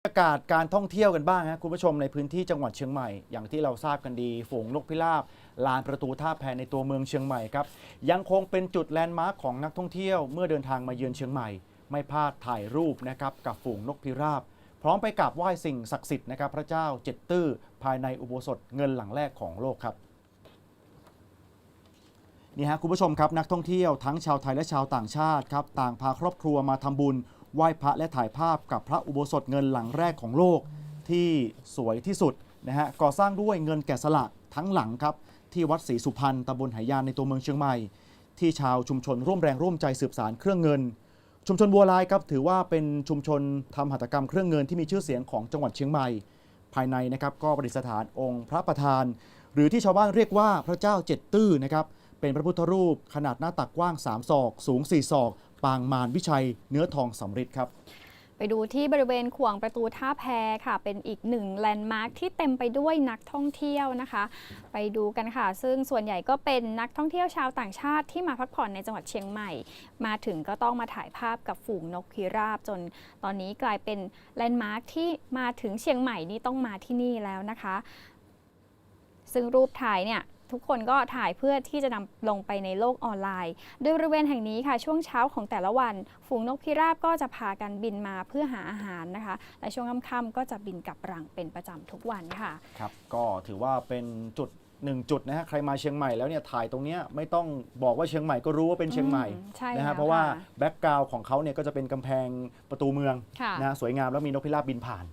บรรยากาศการท่องเที่ยวกันบ้างฮะคุณผู้ชมในพื้นที่จังหวัดเชียงใหม่ อย่างที่เราทราบกันดีฝูงนกพิราบลานประตูท่าแพในตัวเมืองเชียงใหม่ครับยังคงเป็นจุดแลนด์มาร์คของนักท่องเที่ยวเมื่อเดินทางมาเยือนเชียงใหม่ ไม่พลาดถ่ายรูปนะครับกับฝูงนกพิราบ พร้อมไปกราบไหว้สิ่งศักดิ์สิทธิ์นะครับพระเจ้าเจ็ดตื้อภายในอุโบสถเงินหลังแรกของโลกครับนี่ฮะคุณผู้ชมครับนักท่องเที่ยวทั้งชาวไทยและชาวต่างชาติครับต่างพาครอบครัวมาทำบุญ ไหว้พระและถ่ายภาพกับพระอุโบสถเงินหลังแรกของโลกที่สวยที่สุดนะฮะก่อสร้างด้วยเงินแกะสลักทั้งหลังครับ ที่วัดศรีสุพรรณตำบลไหยานในตัวเมืองเชียงใหม่ ที่ชาวชุมชนร่วมแรงร่วมใจสืบสารเครื่องเงิน ชุมชนบัวลายครับถือว่าเป็นชุมชนทำหัตถกรรมเครื่องเงินที่มีชื่อเสียงของจังหวัดเชียงใหม่ ภายในนะครับก็ประดิษฐานองค์พระประธาน หรือที่ชาวบ้านเรียกว่าพระเจ้าเจ็ดตื้อนะครับ เป็นพระพุทธรูปขนาดหน้าตักกว้าง 3 ศอก สูง 4 ศอก ปางมารวิชัย เนื้อทองสำริดครับ ไปดูที่บริเวณขวงประตูท่าแพค่ะ เป็นอีกหนึ่งแลนด์มาร์คที่เต็มไปด้วยนักท่องเที่ยวนะคะ ไปดูกันค่ะ ซึ่งส่วนใหญ่ก็เป็นนักท่องเที่ยวชาวต่างชาติที่มาพักผ่อนในจังหวัดเชียงใหม่ มาถึงก็ต้องมาถ่ายภาพกับฝูงนกพิราบจนตอนนี้กลายเป็นแลนด์มาร์คที่มาถึงเชียงใหม่นี่ต้องมาที่นี่แล้วนะคะ ซึ่งรูปถ่ายเนี่ย ทุกคนก็ถ่ายเพื่อที่จะนำลงไปในโลกออนไลน์ โดยบริเวณแห่งนี้ค่ะ ช่วงเช้าของแต่ละวัน ฝูงนกพิราบก็จะพากันบินมาเพื่อหาอาหารนะคะ และช่วงค่ำๆก็จะบินกลับรังเป็นประจำทุกวันค่ะ ครับ ก็ถือว่าเป็นจุดหนึ่งจุดนะฮะใครมาเชียงใหม่แล้วเนี่ยถ่ายตรงเนี้ยไม่ต้องบอกว่าเชียงใหม่ก็รู้ว่าเป็นเชียงใหม่อืมใช่นะแล้วฮะเพราะว่าค่ะแบ็กกราวของเขาเนี่ยก็จะเป็นกำแพงประตูเมืองค่ะนะฮะสวยงามแล้วมีนกพิราบบินผ่าน